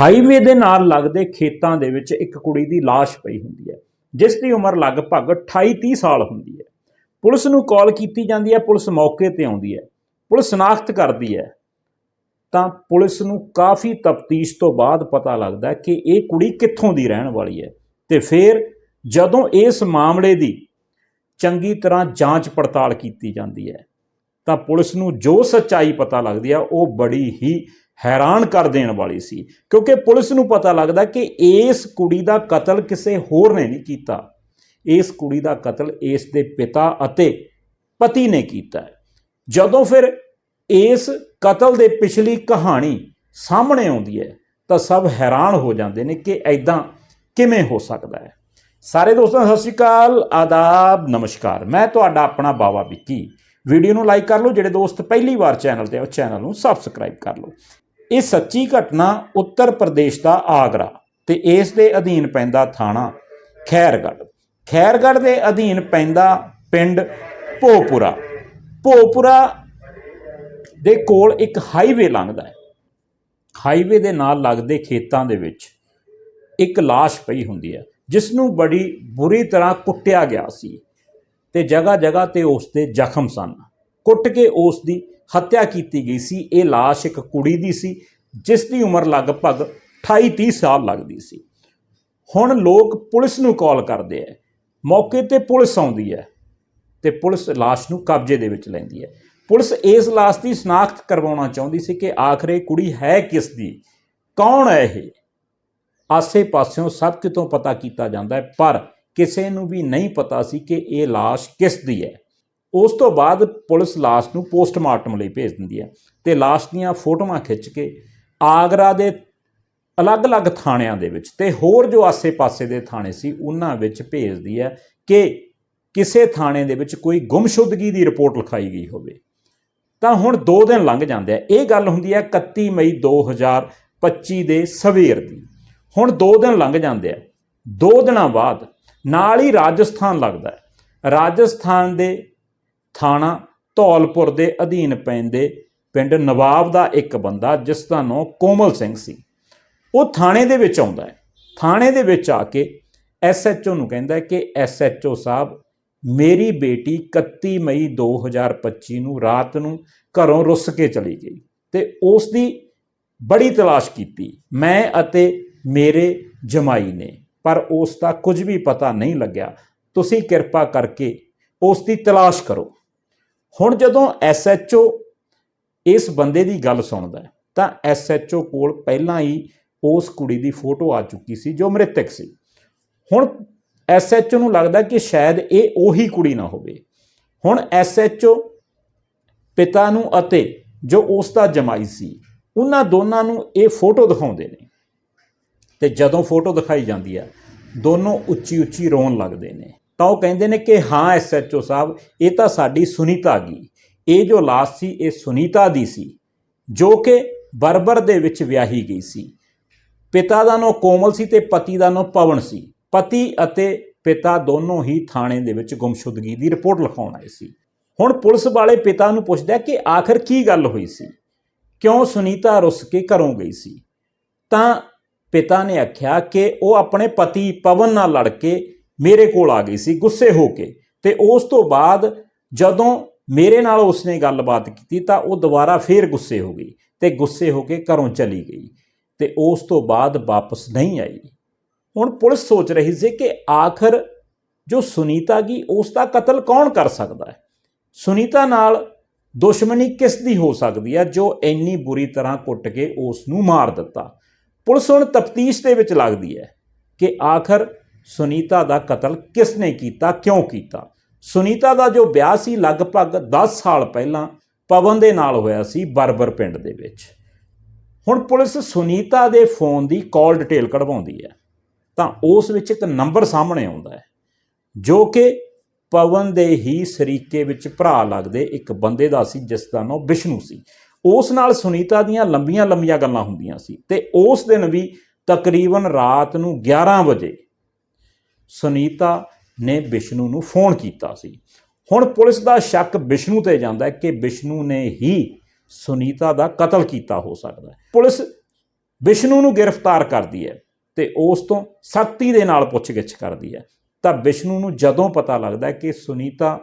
Highway ਦੇ ਨਾਲ ਲੱਗਦੇ ਖੇਤਾਂ ਦੇ ਵਿੱਚ ਇੱਕ ਕੁੜੀ ਦੀ ਲਾਸ਼ ਪਈ ਹੁੰਦੀ ਹੈ, ਜਿਸ ਦੀ ਉਮਰ ਲਗਭਗ 28 30 ਸਾਲ ਹੁੰਦੀ ਹੈ। ਪੁਲਿਸ ਨੂੰ ਕਾਲ ਕੀਤੀ ਜਾਂਦੀ ਹੈ, ਪੁਲਿਸ ਮੌਕੇ ਤੇ ਆਉਂਦੀ ਹੈ। ਪੁਲਿਸ ਸ਼ਨਾਖਤ ਕਰਦੀ ਹੈ। ਤਾਂ ਪੁਲਿਸ ਨੂੰ ਕਾਫੀ ਤਫਤੀਸ਼ ਤੋਂ ਬਾਅਦ ਪਤਾ ਲੱਗਦਾ ਕਿ ਇਹ ਕੁੜੀ ਕਿੱਥੋਂ ਦੀ ਰਹਿਣ ਵਾਲੀ ਹੈ। ਤੇ ਫਿਰ ਜਦੋਂ ਇਸ ਮਾਮਲੇ ਦੀ ਚੰਗੀ ਤਰ੍ਹਾਂ ਜਾਂਚ ਪੜਤਾਲ ਕੀਤੀ ਜਾਂਦੀ ਹੈ, ਤਾਂ ਪੁਲਿਸ ਨੂੰ ਜੋ ਸੱਚਾਈ ਪਤਾ ਲੱਗਦੀ ਹੈ, ਉਹ ਬੜੀ ਹੀ ਹੈਰਾਨ ਕਰ ਦੇਣ ਵਾਲੀ ਸੀ, ਕਿਉਂਕਿ ਪੁਲਿਸ ਨੂੰ ਪਤਾ ਲੱਗਦਾ ਕਿ ਇਸ ਕੁੜੀ ਦਾ ਕਤਲ ਕਿਸੇ ਹੋਰ ਨੇ ਨਹੀਂ ਕੀਤਾ। ਇਸ ਕੁੜੀ ਦਾ ਕਤਲ ਇਸ ਦੇ ਪਿਤਾ ਅਤੇ ਪਤੀ ਨੇ ਕੀਤਾ ਹੈ। ਜਦੋਂ ਫਿਰ ਇਸ ਕਤਲ ਦੇ ਪਿਛਲੀ ਕਹਾਣੀ ਸਾਹਮਣੇ ਆਉਂਦੀ ਹੈ, ਤਾਂ ਸਭ ਹੈਰਾਨ ਹੋ ਜਾਂਦੇ ਨੇ ਕਿ ਐਦਾਂ ਕਿਵੇਂ ਹੋ ਸਕਦਾ ਹੈ। ਸਾਰੇ ਦੋਸਤਾਂ, ਸਤਿ ਸ਼੍ਰੀ ਅਕਾਲ, ਆਦਾਬ, ਨਮਸਕਾਰ। ਮੈਂ ਤੁਹਾਡਾ ਆਪਣਾ ਬਾਵਾ ਵਿੱਕੀ। ਵੀਡੀਓ ਨੂੰ ਲਾਈਕ ਕਰ ਲਓ, ਜਿਹੜੇ ਦੋਸਤ ਪਹਿਲੀ ਵਾਰ ਚੈਨਲ ਤੇ ਆ, ਉਹ ਚੈਨਲ ਨੂੰ ਸਬਸਕ੍ਰਾਈਬ ਕਰ ਲਓ। ਇਹ ਸੱਚੀ ਘਟਨਾ ਉੱਤਰ ਪ੍ਰਦੇਸ਼ ਦਾ ਆਗਰਾ ਤੇ ਇਸ ਦੇ ਅਧੀਨ ਪੈਂਦਾ ਥਾਣਾ ਖੈਰਗੜ੍ਹ। ਖੈਰਗੜ੍ਹ ਦੇ ਅਧੀਨ ਪੈਂਦਾ ਪਿੰਡ ਭੋਪੁਰਾ। ਭੋਪੁਰਾ ਦੇ ਕੋਲ ਇੱਕ ਹਾਈਵੇ ਲੰਘਦਾ ਹੈ। ਹਾਈਵੇ ਦੇ ਨਾਲ ਲੱਗਦੇ ਖੇਤਾਂ ਦੇ ਵਿੱਚ ਇੱਕ ਲਾਸ਼ ਪਈ ਹੁੰਦੀ ਹੈ ਜਿਸ ਨੂੰ ਬੜੀ ਬੁਰੀ ਤਰ੍ਹਾਂ ਕੁੱਟਿਆ ਗਿਆ ਸੀ ਤੇ ਜਗ੍ਹਾ ਜਗ੍ਹਾ ਤੇ ਉਸ ਦੇ ਜ਼ਖਮ ਸਨ। ਕੁੱਟ ਕੇ ਉਸ ਦੀ ਹੱਤਿਆ ਕੀਤੀ ਗਈ ਸੀ। ਇਹ ਲਾਸ਼ ਇੱਕ ਕੁੜੀ ਦੀ ਸੀ, ਜਿਸ ਦੀ ਉਮਰ ਲਗਭਗ 28 30 ਸਾਲ ਲੱਗਦੀ ਸੀ। ਹੁਣ ਲੋਕ ਪੁਲਿਸ ਨੂੰ ਕਾਲ ਕਰਦੇ ਆ ਮੌਕੇ ਤੇ ਪੁਲਿਸ ਆਉਂਦੀ ਹੈ ਤੇ ਪੁਲਿਸ ਲਾਸ਼ ਨੂੰ ਕਬਜ਼ੇ ਦੇ ਵਿੱਚ ਲੈਂਦੀ ਹੈ ਪੁਲਿਸ ਇਸ ਲਾਸ਼ ਦੀ ਸ਼ਨਾਖਤ ਕਰਵਾਉਣਾ ਚਾਹੁੰਦੀ ਸੀ ਕਿ ਆਖਰੇ ਕੁੜੀ ਹੈ ਕਿਸ ਦੀ? ਕੌਣ ਹੈ ਇਹ? ਆਸੇ-ਪਾਸਿਓਂ ਸਭ ਕਿਤੋਂ ਪਤਾ ਕੀਤਾ ਜਾਂਦਾ ਹੈ ਪਰ ਕਿਸੇ ਨੂੰ ਵੀ ਨਹੀਂ ਪਤਾ ਸੀ ਕਿ ਇਹ ਲਾਸ਼ ਕਿਸ ਦੀ ਹੈ ਉਸ ਤੋਂ ਬਾਅਦ ਪੁਲਿਸ ਲਾਸ਼ ਨੂੰ ਪੋਸਟਮਾਰਟਮ ਲਈ ਭੇਜ ਦਿੰਦੀ ਹੈ ਤੇ ਲਾਸ਼ ਦੀਆਂ ਫੋਟੋਆਂ ਖਿੱਚ ਕੇ ਆਗਰਾ ਦੇ ਅਲੱਗ-ਅਲੱਗ ਥਾਣਿਆਂ ਦੇ ਵਿੱਚ ਤੇ ਹੋਰ ਜੋ ਆਸੇ-ਪਾਸੇ ਦੇ ਥਾਣੇ ਸੀ, ਉਹਨਾਂ ਵਿੱਚ ਭੇਜਦੀ ਹੈ ਕਿ ਕਿਸੇ ਥਾਣੇ ਦੇ ਵਿੱਚ ਕੋਈ ਗੁੰਮਸ਼ੁਦਗੀ ਦੀ ਰਿਪੋਰਟ ਲਿਖਾਈ ਗਈ ਹੋਵੇ। ਤਾਂ ਹੁਣ 2 ਦਿਨ ਲੰਘ ਜਾਂਦੇ ਆ। ਇਹ ਗੱਲ ਹੁੰਦੀ ਹੈ 31 ਮਈ 2025 ਦੇ ਸਵੇਰ ਦੀ। ਹੁਣ 2 ਦਿਨ ਲੰਘ ਜਾਂਦੇ ਆ। 2 ਦਿਨਾਂ ਬਾਅਦ ਨਾਲ ਹੀ ਰਾਜਸਥਾਨ ਲੱਗਦਾ ਹੈ। ਰਾਜਸਥਾਨ ਦੇ ਥਾਣਾ ਧੌਲਪੁਰ ਦੇ ਅਧੀਨ ਪੈਂਦੇ ਪਿੰਡ ਨਵਾਬ ਦਾ ਇੱਕ ਬੰਦਾ, ਜਿਸ ਦਾ ਨਾਮ ਕੋਮਲ ਸਿੰਘ ਸੀ। ਉਹ ਥਾਣੇ ਦੇ ਵਿੱਚ ਆਉਂਦਾ ਹੈ। ਥਾਣੇ ਦੇ ਵਿੱਚ ਆ ਕੇ ਐਸਐਚਓ ਨੂੰ ਕਹਿੰਦਾ ਹੈ ਕਿ ਐਸਐਚਓ ਸਾਹਿਬ, ਮੇਰੀ ਬੇਟੀ 31 ਮਈ 2025 ਨੂੰ ਰਾਤ ਨੂੰ ਘਰੋਂ ਰੁੱਸ ਕੇ ਚਲੀ ਗਈ ਤੇ ਉਸ ਦੀ ਬੜੀ ਤਲਾਸ਼ ਕੀਤੀ। ਮੈਂ ਅਤੇ ਮੇਰੇ ਜਮਾਈ ਨੇ, ਪਰ ਉਸ ਦਾ ਕੁਝ ਵੀ ਪਤਾ ਨਹੀਂ ਲੱਗਿਆ। ਤੁਸੀਂ ਕਿਰਪਾ ਕਰਕੇ ਉਸ ਦੀ ਤਲਾਸ਼ ਕਰੋ। ਹੁਣ ਜਦੋਂ ਐਸਐਚਓ ਇਸ ਬੰਦੇ ਦੀ ਗੱਲ ਸੁਣਦਾ ਹੈ, ਤਾਂ ਐਸਐਚਓ ਕੋਲ ਪਹਿਲਾਂ ਹੀ ਉਸ ਕੁੜੀ ਦੀ ਫੋਟੋ ਆ ਚੁੱਕੀ ਸੀ ਜੋ ਮ੍ਰਿਤਕ ਸੀ। ਹੁਣ ਐਸਐਚਓ ਨੂੰ ਲੱਗਦਾ ਕਿ ਸ਼ਾਇਦ ਇਹ ਉਹੀ ਕੁੜੀ ਨਾ ਹੋਵੇ। ਹੁਣ ਐਸਐਚਓ ਪਿਤਾ ਨੂੰ ਅਤੇ ਜੋ ਉਸ ਦਾ ਜਮਾਈ ਸੀ, ਉਹਨਾਂ ਦੋਨਾਂ ਨੂੰ ਇਹ ਫੋਟੋ ਦਿਖਾਉਂਦੇ ਨੇ। ਤੇ ਜਦੋਂ ਫੋਟੋ ਦਿਖਾਈ ਜਾਂਦੀ ਹੈ, ਦੋਨੋਂ ਉੱਚੀ ਉੱਚੀ ਰੋਣ ਲੱਗਦੇ ਨੇ। ਤਾਂ ਉਹ ਕਹਿੰਦੇ ਨੇ ਕਿ ਹਾਂ ਐਸਐਚਓ ਸਾਹਿਬ, ਇਹ ਤਾਂ ਸਾਡੀ ਸੁਨੀਤਾ ਗਈ ਇਹ ਜੋ ਲਾਸ਼ ਸੀ, ਇਹ ਸੁਨੀਤਾ ਦੀ ਸੀ, ਜੋ ਕਿ ਬਰਬਰ ਦੇ ਵਿੱਚ ਵਿਆਹੀ ਗਈ ਸੀ। ਪਿਤਾ ਦਾ ਨਾਮ ਕੋਮਲ ਸੀ ਤੇ ਪਤੀ ਦਾ ਨਾਮ ਪਵਨ ਸੀ। ਪਤੀ ਅਤੇ ਪਿਤਾ ਦੋਨੋਂ ਹੀ ਥਾਣੇ ਦੇ ਵਿੱਚ ਗੁੰਮਸ਼ੁਦਗੀ ਦੀ ਰਿਪੋਰਟ ਲਿਖਾਉਣ ਆਏ ਸੀ। ਹੁਣ ਪੁਲਿਸ ਵਾਲੇ ਪਿਤਾ ਨੂੰ ਪੁੱਛਦਾ ਕਿ ਆਖਰ ਕੀ ਗੱਲ ਹੋਈ ਸੀ? ਕਿਉਂ ਸੁਨੀਤਾ ਰੁੱਸ ਕੇ ਘਰੋਂ ਗਈ ਸੀ? ਤਾਂ ਪਿਤਾ ਨੇ ਆਖਿਆ ਕਿ ਉਹ ਆਪਣੇ ਪਤੀ ਪਵਨ ਨਾਲ ਲੜ ਕੇ ਮੇਰੇ ਕੋਲ ਆ ਗਈ ਸੀ, ਗੁੱਸੇ ਹੋ ਕੇ। ਤੇ ਉਸ ਤੋਂ ਬਾਅਦ ਜਦੋਂ ਮੇਰੇ ਨਾਲ ਉਸਨੇ ਗੱਲਬਾਤ ਕੀਤੀ ਤਾਂ ਉਹ ਦੁਬਾਰਾ ਫੇਰ ਗੁੱਸੇ ਹੋ ਗਈ ਤੇ ਗੁੱਸੇ ਹੋ ਕੇ ਘਰੋਂ ਚਲੀ ਗਈ ਤੇ ਉਸ ਤੋਂ ਬਾਅਦ ਵਾਪਸ ਨਹੀਂ ਆਈ। ਹੁਣ ਪੁਲਿਸ ਸੋਚ ਰਹੀ ਸੀ ਕਿ ਆਖਰ ਜੋ ਸੁਨੀਤਾ ਗਈ ਉਸ ਦਾ ਕਤਲ ਕੌਣ ਕਰ ਸਕਦਾ ਹੈ? ਸੁਨੀਤਾ ਨਾਲ ਦੁਸ਼ਮਣੀ ਕਿਸ ਦੀ ਹੋ ਸਕਦੀ ਹੈ ਜੋ ਇੰਨੀ ਬੁਰੀ ਤਰ੍ਹਾਂ ਕੁੱਟ ਕੇ ਉਸ ਨੂੰ ਮਾਰ ਦਿੱਤਾ? ਪੁਲਿਸ ਹੁਣ ਤਫਤੀਸ਼ ਦੇ ਵਿੱਚ ਲੱਗਦੀ ਹੈ ਕਿ ਆਖਰ ਸੁਨੀਤਾ ਦਾ ਕਤਲ ਕਿਸ ਨੇ ਕੀਤਾ, ਕਿਉਂ ਕੀਤਾ? ਸੁਨੀਤਾ ਦਾ ਜੋ ਵਿਆਹ ਸੀ ਲਗਭਗ 10 ਸਾਲ ਪਹਿਲਾਂ, ਪਵਨ ਦੇ ਨਾਲ ਹੋਇਆ ਸੀ ਬਰਬਰ ਪਿੰਡ ਦੇ ਵਿੱਚ। ਹੁਣ ਪੁਲਿਸ ਸੁਨੀਤਾ ਦੇ ਫੋਨ ਦੀ ਕਾਲ ਡਿਟੇਲ ਕਢਵਾਉਂਦੀ ਹੈ। ਤਾਂ ਉਸ ਵਿੱਚ ਇੱਕ ਨੰਬਰ ਸਾਹਮਣੇ ਆਉਂਦਾ ਹੈ, ਜੋ ਕਿ ਪਵਨ ਦੇ ਹੀ ਸਰੀਕੇ ਵਿੱਚ ਭਰਾ ਲੱਗਦੇ ਇੱਕ ਬੰਦੇ ਦਾ ਸੀ, ਜਿਸ ਦਾ ਨਾਮ ਵਿਸ਼ਨੂੰ ਸੀ। ਉਸ ਨਾਲ ਸੁਨੀਤਾ ਦੀਆਂ ਲੰਬੀਆਂ ਲੰਬੀਆਂ ਗੱਲਾਂ ਹੁੰਦੀਆਂ ਸੀ ਤੇ ਉਸ ਦਿਨ ਵੀ ਤਕਰੀਬਨ ਰਾਤ ਨੂੰ 11 ਵਜੇ ਸੁਨੀਤਾ ਨੇ ਵਿਸ਼ਨੂੰ ਨੂੰ ਫੋਨ ਕੀਤਾ ਸੀ। ਹੁਣ ਪੁਲਿਸ ਦਾ ਸ਼ੱਕ ਵਿਸ਼ਨੂੰ ਤੇ ਜਾਂਦਾ ਹੈ ਕਿ ਵਿਸ਼ਨੂੰ ਨੇ ਹੀ ਸੁਨੀਤਾ ਦਾ ਕਤਲ ਕੀਤਾ ਹੋ ਸਕਦਾ ਹੈ। ਪੁਲਿਸ ਵਿਸ਼ਨੂੰ ਨੂੰ ਗ੍ਰਿਫਤਾਰ ਕਰਦੀ ਹੈ ਤੇ ਉਸ ਤੋਂ ਸਖਤੀ ਦੇ ਨਾਲ ਪੁੱਛਗਿੱਛ ਕਰਦੀ ਹੈ। ਤਾਂ ਵਿਸ਼ਨੂੰ ਨੂੰ ਜਦੋਂ ਪਤਾ ਲੱਗਦਾ ਕਿ ਸੁਨੀਤਾ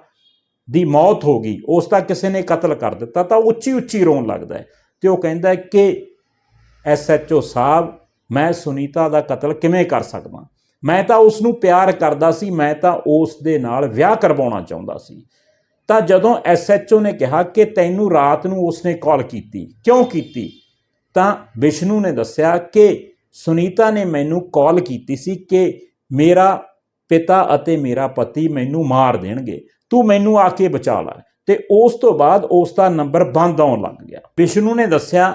ਦੀ ਮੌਤ ਹੋ ਗਈ, ਉਸ ਦਾ ਕਿਸੇ ਨੇ ਕਤਲ ਕਰ ਦਿੱਤਾ, ਤਾਂ ਉਹ ਉੱਚੀ ਉੱਚੀ ਰੋਣ ਲੱਗਦਾ ਹੈ ਤੇ ਉਹ ਕਹਿੰਦਾ ਹੈ ਕਿ ਐਸਐਚਓ ਸਾਹਿਬ, ਮੈਂ ਸੁਨੀਤਾ ਦਾ ਕਤਲ ਕਿਵੇਂ ਕਰ ਸਕਦਾ? ਮੈਂ ਤਾਂ ਉਸ ਨੂੰ ਪਿਆਰ ਕਰਦਾ ਸੀ, ਮੈਂ ਤਾਂ ਉਸ ਦੇ ਨਾਲ ਵਿਆਹ ਕਰਵਾਉਣਾ ਚਾਹੁੰਦਾ ਸੀ। ਤਾਂ ਜਦੋਂ ਐਸਐਚਓ ਨੇ ਕਿਹਾ ਕਿ ਤੈਨੂੰ ਰਾਤ ਨੂੰ ਉਸਨੇ ਕਾਲ ਕੀਤੀ, ਕਿਉਂ ਕੀਤੀ? ਤਾਂ ਵਿਸ਼ਨੂੰ ਨੇ ਦੱਸਿਆ ਕਿ ਸੁਨੀਤਾ ਨੇ ਮੈਨੂੰ ਕਾਲ ਕੀਤੀ ਸੀ ਕਿ ਮੇਰਾ ਪਿਤਾ ਅਤੇ ਮੇਰਾ ਪਤੀ ਮੈਨੂੰ ਮਾਰ ਦੇਣਗੇ, ਤੂੰ ਮੈਨੂੰ ਆ ਕੇ ਬਚਾ ਲੈ। ਤੇ ਉਸ ਤੋਂ ਬਾਅਦ ਉਸ ਦਾ ਨੰਬਰ ਬੰਦ ਆਉਣ ਲੱਗ ਗਿਆ। ਵਿਸ਼ਨੂੰ ਨੇ ਦੱਸਿਆ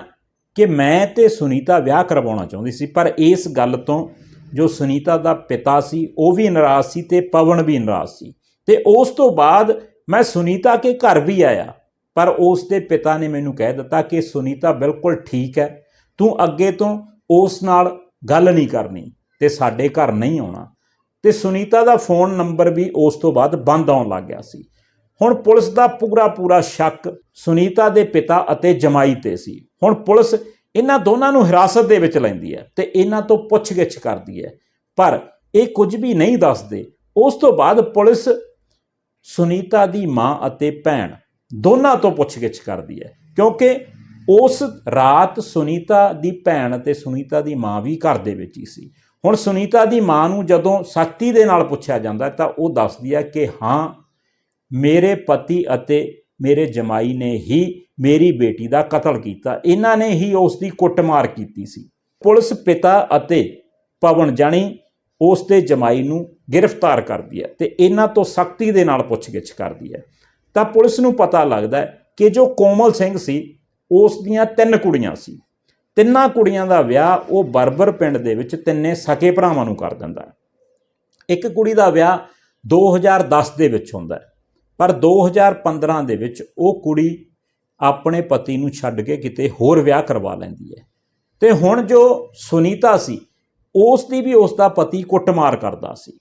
ਕਿ ਮੈਂ ਤੇ ਸੁਨੀਤਾ ਵਿਆਹ ਕਰਵਾਉਣਾ ਚਾਹੁੰਦੀ ਸੀ, ਪਰ ਇਸ ਗੱਲ ਤੋਂ ਜੋ ਸੁਨੀਤਾ ਦਾ ਪਿਤਾ ਸੀ, ਉਹ ਵੀ ਨਾਰਾਜ਼ ਸੀ ਤੇ ਪਵਨ ਵੀ ਨਾਰਾਜ਼ ਸੀ। ਤੇ ਉਸ ਤੋਂ ਬਾਅਦ ਮੈਂ ਸੁਨੀਤਾ ਕੇ ਘਰ ਵੀ ਆਇਆ, ਪਰ ਉਸ ਦੇ ਪਿਤਾ ਨੇ ਮੈਨੂੰ ਕਹਿ ਦਿੱਤਾ ਕਿ ਸੁਨੀਤਾ ਬਿਲਕੁਲ ਠੀਕ ਹੈ, ਤੂੰ ਅੱਗੇ ਤੋਂ ਉਸ ਨਾਲ ਗੱਲ ਨਹੀਂ ਕਰਨੀ ਤੇ ਸਾਡੇ ਘਰ ਨਹੀਂ ਆਉਣਾ। ਤੇ ਸੁਨੀਤਾ ਦਾ ਫੋਨ ਨੰਬਰ ਵੀ ਉਸ ਤੋਂ ਬਾਅਦ ਬੰਦ ਆਉਣ ਲੱਗ ਗਿਆ ਸੀ। ਹੁਣ ਪੁਲਿਸ ਦਾ ਪੂਰਾ ਪੂਰਾ ਸ਼ੱਕ ਸੁਨੀਤਾ ਦੇ ਪਿਤਾ ਅਤੇ ਜਮਾਈ ਤੇ ਸੀ। ਹੁਣ ਪੁਲਿਸ ਇਹਨਾਂ ਦੋਨਾਂ ਨੂੰ ਹਿਰਾਸਤ ਦੇ ਵਿੱਚ ਲੈਂਦੀ ਹੈ ਤੇ ਇਹਨਾਂ ਤੋਂ ਪੁੱਛਗਿੱਛ ਕਰਦੀ ਹੈ। ਪਰ ਇਹ ਕੁਝ ਵੀ ਨਹੀਂ ਦੱਸਦੇ। ਉਸ ਤੋਂ ਬਾਅਦ ਪੁਲਿਸ ਸੁਨੀਤਾ ਦੀ ਮਾਂ ਅਤੇ ਭੈਣ ਦੋਨਾਂ ਤੋਂ ਪੁੱਛਗਿੱਛ ਕਰਦੀ ਹੈ। ਕਿਉਂਕਿ ਉਸ ਰਾਤ ਸੁਨੀਤਾ ਦੀ ਭੈਣ ਅਤੇ ਸੁਨੀਤਾ ਦੀ ਮਾਂ ਵੀ ਘਰ ਦੇ ਵਿੱਚ ਹੀ ਸੀ। ਹੁਣ ਸੁਨੀਤਾ ਦੀ ਮਾਂ ਨੂੰ ਜਦੋਂ ਸਖਤੀ ਦੇ ਨਾਲ ਪੁੱਛਿਆ ਜਾਂਦਾ ਤਾਂ ਉਹ ਦੱਸਦੀ ਹੈ ਕਿ ਹਾਂ, ਮੇਰੇ ਪਤੀ ਅਤੇ ਮੇਰੇ ਜਮਾਈ ਨੇ ਹੀ ਮੇਰੀ ਬੇਟੀ ਦਾ ਕਤਲ ਕੀਤਾ। ਇਹਨਾਂ ਨੇ ਹੀ ਉਸ ਦੀ ਕੁੱਟਮਾਰ ਕੀਤੀ ਸੀ। ਪੁਲਿਸ ਪਿਤਾ ਅਤੇ ਪਵਨ ਜਾਣੀ ਉਸ ਦੇ ਜਮਾਈ ਨੂੰ ਗ੍ਰਿਫਤਾਰ ਕਰਦੀ ਹੈ ਤੇ ਇਹਨਾਂ ਤੋਂ ਸਖਤੀ ਦੇ ਨਾਲ ਪੁੱਛਗਿੱਛ ਕਰਦੀ ਹੈ। ਤਾਂ ਪੁਲਿਸ ਨੂੰ ਪਤਾ ਲੱਗਦਾ ਕਿ ਜੋ ਕੋਮਲ ਸਿੰਘ ਸੀ, ਉਸ ਦੀਆਂ ਤਿੰਨ ਕੁੜੀਆਂ ਸੀ। ਤਿੰਨਾਂ ਕੁੜੀਆਂ ਦਾ ਵਿਆਹ ਉਹ ਬਰਬਰ ਪਿੰਡ ਦੇ ਵਿੱਚ ਤਿੰਨੇ ਸਕੇ ਭਰਾਵਾਂ ਨੂੰ ਕਰ ਦਿੰਦਾ ਇੱਕ ਕੁੜੀ ਦਾ ਵਿਆਹ 2010 ਦੇ ਵਿੱਚ ਹੁੰਦਾ ਹੈ। ਪਰ 2015 ਦੇ ਵਿੱਚ ਉਹ ਕੁੜੀ ਆਪਣੇ ਪਤੀ ਨੂੰ ਛੱਡ ਕੇ ਕਿਤੇ ਹੋਰ ਵਿਆਹ ਕਰਵਾ ਲੈਂਦੀ ਹੈ। ਤੇ ਹੁਣ ਜੋ ਸੁਨੀਤਾ ਸੀ ਉਸ ਦੀ ਵੀ ਉਸ ਦਾ ਪਤੀ ਕੁੱਟਮਾਰ ਕਰਦਾ ਸੀ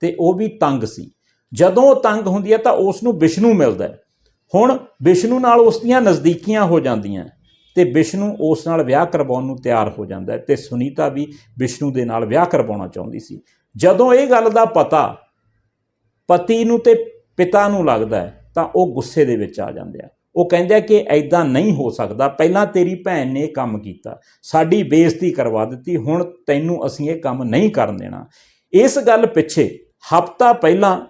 ਤੇ ਉਹ ਵੀ ਤੰਗ ਸੀ। ਜਦੋਂ ਉਹ ਤੰਗ ਹੁੰਦੀ ਹੈ ਤਾਂ ਉਸ ਨੂੰ ਵਿਸ਼ਨੂੰ ਮਿਲਦਾ ਹੁਣ ਵਿਸ਼ਨੂੰ ਨਾਲ ਉਸ ਦੀਆਂ ਨਜ਼ਦੀਕੀਆਂ ਹੋ ਜਾਂਦੀਆਂ ਤੇ ਵਿਸ਼ਨੂੰ ਉਸ ਨਾਲ ਵਿਆਹ ਕਰਵਾਉਣ ਨੂੰ ਤਿਆਰ ਹੋ ਜਾਂਦਾ ਹੈ ਤੇ ਸੁਨੀਤਾ ਵੀ ਵਿਸ਼ਨੂੰ ਦੇ ਨਾਲ ਵਿਆਹ ਕਰਵਾਉਣਾ ਚਾਹੁੰਦੀ ਸੀ। ਜਦੋਂ ਇਹ ਗੱਲ ਦਾ ਪਤਾ ਪਤੀ ਨੂੰ ਤੇ ਪਿਤਾ ਨੂੰ ਲੱਗਦਾ ਤਾਂ ਉਹ ਗੁੱਸੇ ਦੇ ਵਿੱਚ ਆ ਜਾਂਦੇ ਆ। ਉਹ ਕਹਿੰਦੇ ਕਿ ਐਦਾਂ ਨਹੀਂ ਹੋ ਸਕਦਾ। ਪਹਿਲਾਂ ਤੇਰੀ ਭੈਣ ਨੇ ਇਹ ਕੰਮ ਕੀਤਾ। ਸਾਡੀ ਬੇਇੱਜ਼ਤੀ ਕਰਵਾ ਦਿੱਤੀ। ਹੁਣ ਤੈਨੂੰ ਅਸੀਂ ਇਹ ਕੰਮ ਨਹੀਂ ਕਰਨ ਦੇਣਾ। ਇਸ ਗੱਲ ਪਿੱਛੇ ਹਫਤਾ ਪਹਿਲਾਂ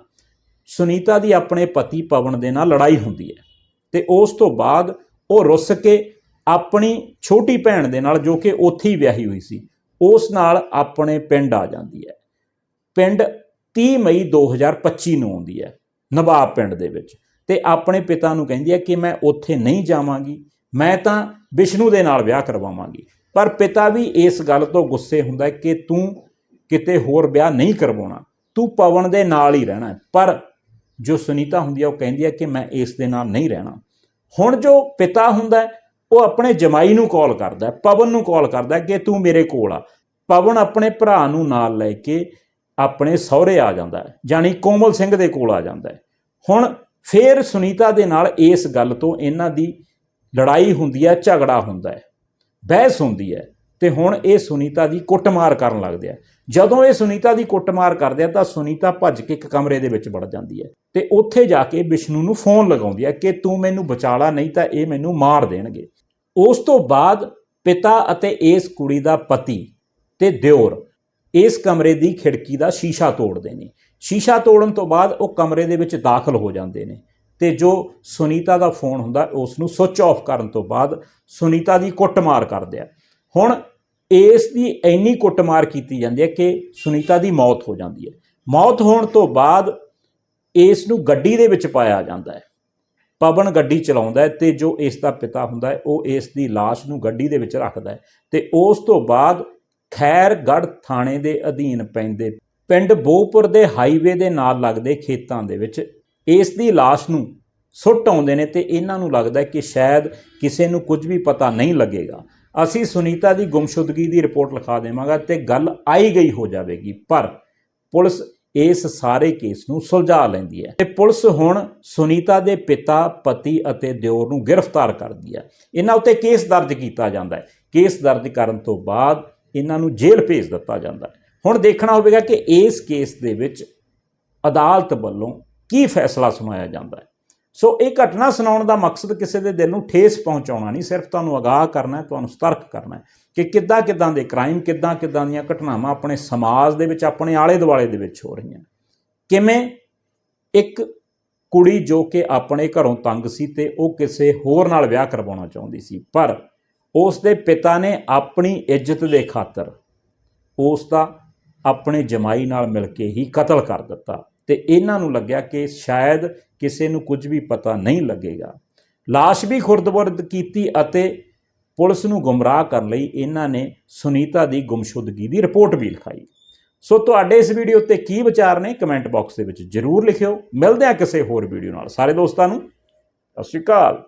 ਸੁਨੀਤਾ ਦੀ ਆਪਣੇ ਪਤੀ ਪਵਨ ਦੇ ਨਾਲ ਲੜਾਈ ਹੁੰਦੀ ਹੈ ਤੇ ਉਸ ਤੋਂ ਬਾਅਦ ਉਹ ਰੁੱਸ ਕੇ ਆਪਣੀ ਛੋਟੀ ਭੈਣ ਦੇ ਨਾਲ ਜੋ ਕਿ ਉੱਥੇ ਹੀ ਵਿਆਹੀ ਹੋਈ ਸੀ, ਉਸ ਨਾਲ ਆਪਣੇ ਪਿੰਡ ਆ ਜਾਂਦੀ ਹੈ। ਪਿੰਡ 30 ਮਈ 2025 ਨੂੰ ਆਉਂਦੀ ਹੈ, ਨਵਾਬ ਪਿੰਡ ਦੇ ਵਿੱਚ। ਤੇ ਆਪਣੇ ਪਿਤਾ ਨੂੰ ਕਹਿੰਦੀ ਹੈ ਕਿ ਮੈਂ ਉੱਥੇ ਨਹੀਂ ਜਾਵਾਂਗੀ, ਮੈਂ ਤਾਂ ਵਿਸ਼ਨੂੰ ਦੇ ਨਾਲ ਵਿਆਹ ਕਰਵਾਵਾਂਗੀ। ਪਰ ਪਿਤਾ ਵੀ ਇਸ ਗੱਲ ਤੋਂ ਗੁੱਸੇ ਹੁੰਦਾ ਹੈ ਕਿ ਤੂੰ ਕਿਤੇ ਹੋਰ ਵਿਆਹ ਨਹੀਂ ਕਰਵਾਉਣਾ, ਤੂੰ ਪਵਨ ਦੇ ਨਾਲ ਹੀ ਰਹਿਣਾ ਪਰ ਜੋ ਸੁਨੀਤਾ ਹੁੰਦੀ ਹੈ, ਉਹ ਕਹਿੰਦੀ ਹੈ ਕਿ ਮੈਂ ਇਸ ਦੇ ਨਾਲ ਨਹੀਂ ਰਹਿਣਾ। ਹੁਣ ਜੋ ਪਿਤਾ ਹੁੰਦਾ ਉਹ ਆਪਣੇ ਜਮਾਈ ਨੂੰ ਕਾਲ ਕਰਦਾ ਪਵਨ ਨੂੰ ਕਾਲ ਕਰਦਾ ਕਿ ਤੂੰ ਮੇਰੇ ਕੋਲ ਆ। ਪਵਨ ਆਪਣੇ ਭਰਾ ਨੂੰ ਨਾਲ ਲੈ ਕੇ ਆਪਣੇ ਸਹੁਰੇ ਆ ਜਾਂਦਾ ਹੈ ਜਾਨੀ ਕੋਮਲ ਸਿੰਘ ਦੇ ਕੋਲ ਆ ਜਾਂਦਾ ਹੈ। ਹੁਣ ਫਿਰ ਸੁਨੀਤਾ ਦੇ ਨਾਲ ਇਸ ਗੱਲ ਤੋਂ ਇਹਨਾਂ ਦੀ ਲੜਾਈ ਹੁੰਦੀ ਹੈ, ਝਗੜਾ ਹੁੰਦਾ ਹੈ, ਬਹਿਸ ਹੁੰਦੀ ਹੈ ਤੇ ਹੁਣ ਇਹ ਸੁਨੀਤਾ ਦੀ ਕੁੱਟਮਾਰ ਕਰਨ ਲੱਗਦੇ ਆ। ਜਦੋਂ ਇਹ ਸੁਨੀਤਾ ਦੀ ਕੁੱਟਮਾਰ ਕਰਦੇ ਆ ਤਾਂ ਸੁਨੀਤਾ ਭੱਜ ਕੇ ਇੱਕ ਕਮਰੇ ਦੇ ਵਿੱਚ ਵੜ ਜਾਂਦੀ ਹੈ ਤੇ ਉੱਥੇ ਜਾ ਕੇ ਵਿਸ਼ਨੂੰ ਨੂੰ ਫੋਨ ਲਗਾਉਂਦੀ ਹੈ ਕਿ ਤੂੰ ਮੈਨੂੰ ਬਚਾਲਾ, ਨਹੀਂ ਤਾਂ ਇਹ ਮੈਨੂੰ ਮਾਰ ਦੇਣਗੇ। ਉਸ ਤੋਂ ਬਾਅਦ ਪਿਤਾ ਅਤੇ ਇਸ ਕੁੜੀ ਦਾ ਪਤੀ ਤੇ ਦਿਓਰ ਇਸ ਕਮਰੇ ਦੀ ਖਿੜਕੀ ਦਾ ਸ਼ੀਸ਼ਾ ਤੋੜਦੇ ਨੇ। ਸ਼ੀਸ਼ਾ ਤੋੜਨ ਤੋਂ ਬਾਅਦ ਉਹ ਕਮਰੇ ਦੇ ਵਿੱਚ ਦਾਖਲ ਹੋ ਜਾਂਦੇ ਨੇ। ਤੇ ਜੋ ਸੁਨੀਤਾ ਦਾ ਫੋਨ ਹੁੰਦਾ ਉਸ ਨੂੰ ਸੁੱਚ ਆਫ ਕਰਨ ਤੋਂ ਬਾਅਦ ਸੁਨੀਤਾ ਦੀ ਕੁੱਟਮਾਰ ਕਰਦੇ ਆ। ਹੁਣ ਇਸ ਦੀ ਇੰਨੀ ਕੁੱਟਮਾਰ ਕੀਤੀ ਜਾਂਦੀ ਹੈ ਕਿ ਸੁਨੀਤਾ ਦੀ ਮੌਤ ਹੋ ਜਾਂਦੀ ਹੈ। ਮੌਤ ਹੋਣ ਤੋਂ ਬਾਅਦ ਇਸ ਨੂੰ ਗੱਡੀ ਦੇ ਵਿੱਚ ਪਾਇਆ ਜਾਂਦਾ ਹੈ। ਪਵਨ ਗੱਡੀ ਚਲਾਉਂਦਾ ਹੈ ਤੇ ਜੋ ਇਸ ਦਾ ਪਿਤਾ ਹੁੰਦਾ ਹੈ, ਉਹ ਇਸ ਦੀ লাশ ਨੂੰ ਗੱਡੀ ਦੇ ਵਿੱਚ ਰੱਖਦਾ ਹੈ। ਤੇ ਉਸ ਤੋਂ ਬਾਅਦ ਖੈਰਗੜ੍ਹ ਥਾਣੇ ਦੇ ਅਧੀਨ ਪੈਂਦੇ ਪਿੰਡ ਬੋਹਪੁਰ ਦੇ ਹਾਈਵੇ ਦੇ ਨਾਲ ਲੱਗਦੇ ਖੇਤਾਂ ਦੇ ਵਿੱਚ ਇਸ ਦੀ লাশ ਨੂੰ ਸੁੱਟ ਆਉਂਦੇ ਨੇ ਤੇ ਇਹਨਾਂ ਨੂੰ ਲੱਗਦਾ ਕਿ ਸ਼ਾਇਦ ਕਿਸੇ ਨੂੰ ਕੁਝ ਵੀ ਪਤਾ ਨਹੀਂ ਲੱਗੇਗਾ। ਅਸੀਂ ਸੁਨੀਤਾ ਦੀ ਗੁੰਮਸ਼ੁਦਗੀ ਦੀ ਰਿਪੋਰਟ ਲਿਖਾ ਦੇਵਾਂਗਾ ਤੇ ਗੱਲ ਆਈ ਗਈ ਹੋ ਜਾਵੇਗੀ, ਪਰ ਪੁਲਿਸ ਇਸ ਸਾਰੇ ਕੇਸ ਨੂੰ ਸੁਲਝਾ ਲੈਂਦੀ ਹੈ। ਤੇ ਪੁਲਿਸ ਹੁਣ ਸੁਨੀਤਾ ਦੇ ਪਿਤਾ, ਪਤੀ ਅਤੇ ਦਿਓਰ ਨੂੰ ਗ੍ਰਿਫਤਾਰ ਕਰਦੀ ਹੈ। ਇਹਨਾਂ ਉੱਤੇ ਕੇਸ ਦਰਜ ਕੀਤਾ ਜਾਂਦਾ ਹੈ। ਕੇਸ ਦਰਜ ਕਰਨ ਤੋਂ ਬਾਅਦ ਇਹਨਾਂ ਨੂੰ ਜੇਲ੍ਹ ਭੇਜ ਦਿੱਤਾ ਜਾਂਦਾ ਹੈ। ਹੁਣ ਦੇਖਣਾ ਹੋਵੇਗਾ ਕਿ ਇਸ ਕੇਸ ਦੇ ਵਿੱਚ ਅਦਾਲਤ ਵੱਲੋਂ ਕੀ ਫੈਸਲਾ ਸੁਣਾਇਆ ਜਾਂਦਾ ਹੈ। ਸੋ ਇਹ ਘਟਨਾ ਸੁਣਾਉਣ ਦਾ ਮਕਸਦ ਕਿਸੇ ਦੇ ਦਿਲ ਨੂੰ ਠੇਸ ਪਹੁੰਚਾਉਣਾ ਨਹੀਂ, ਸਿਰਫ ਤੁਹਾਨੂੰ ਅਗਾਹ ਕਰਨਾ ਤੁਹਾਨੂੰ ਸਤਰਕ ਕਰਨਾ ਕਿ ਕਿੱਦਾਂ ਕਿੱਦਾਂ ਦੇ ਕ੍ਰਾਈਮ ਕਿੱਦਾਂ ਕਿੱਦਾਂ ਦੀਆਂ ਘਟਨਾਵਾਂ ਆਪਣੇ ਸਮਾਜ ਦੇ ਵਿੱਚ, ਆਪਣੇ ਆਲੇ ਦੁਆਲੇ ਦੇ ਵਿੱਚ ਹੋ ਰਹੀਆਂ। ਕਿਵੇਂ ਇੱਕ ਕੁੜੀ ਜੋ ਕਿ ਆਪਣੇ ਘਰੋਂ ਤੰਗ ਸੀ ਤੇ ਉਹ ਕਿਸੇ ਹੋਰ ਨਾਲ ਵਿਆਹ ਕਰਵਾਉਣਾ ਚਾਹੁੰਦੀ ਸੀ, ਪਰ ਉਸ ਦੇ ਪਿਤਾ ਨੇ ਆਪਣੀ ਇੱਜ਼ਤ ਦੇ ਖਾਤਰ ਉਸ ਦਾ ਆਪਣੇ ਜਮਾਈ ਨਾਲ ਮਿਲ ਕੇ ਹੀ ਕਤਲ ਕਰ ਦਿੱਤਾ। ਤੇ ਇਹਨਾਂ ਨੂੰ ਲੱਗਿਆ ਕਿ ਸ਼ਾਇਦ ਕਿਸੇ ਨੂੰ ਕੁਝ ਵੀ ਪਤਾ ਨਹੀਂ ਲੱਗੇਗਾ। ਲਾਸ਼ ਵੀ ਖੁਰਦਬੁਰਦ ਕੀਤੀ ਅਤੇ ਪੁਲਿਸ ਨੂੰ ਗੁੰਮਰਾਹ ਕਰਨ ਲਈ ਇਹਨਾਂ ਨੇ ਸੁਨੀਤਾ ਦੀ ਗੁੰਮਸ਼ੁਦਗੀ ਦੀ ਰਿਪੋਰਟ ਵੀ ਲਿਖਾਈ। ਸੋ ਤੁਹਾਡੇ ਇਸ ਵੀਡੀਓ ਉੱਤੇ ਕੀ ਵਿਚਾਰ ਨੇ ਕਮੈਂਟ ਬਾਕਸ ਦੇ ਵਿੱਚ ਜਰੂਰ ਲਿਖਿਓ। ਮਿਲਦੇ ਹਾਂ ਕਿਸੇ ਹੋਰ ਵੀਡੀਓ ਨਾਲ। ਸਾਰੇ ਦੋਸਤਾਂ ਨੂੰ, ਸਤਿ ਸ਼੍ਰੀ ਅਕਾਲ।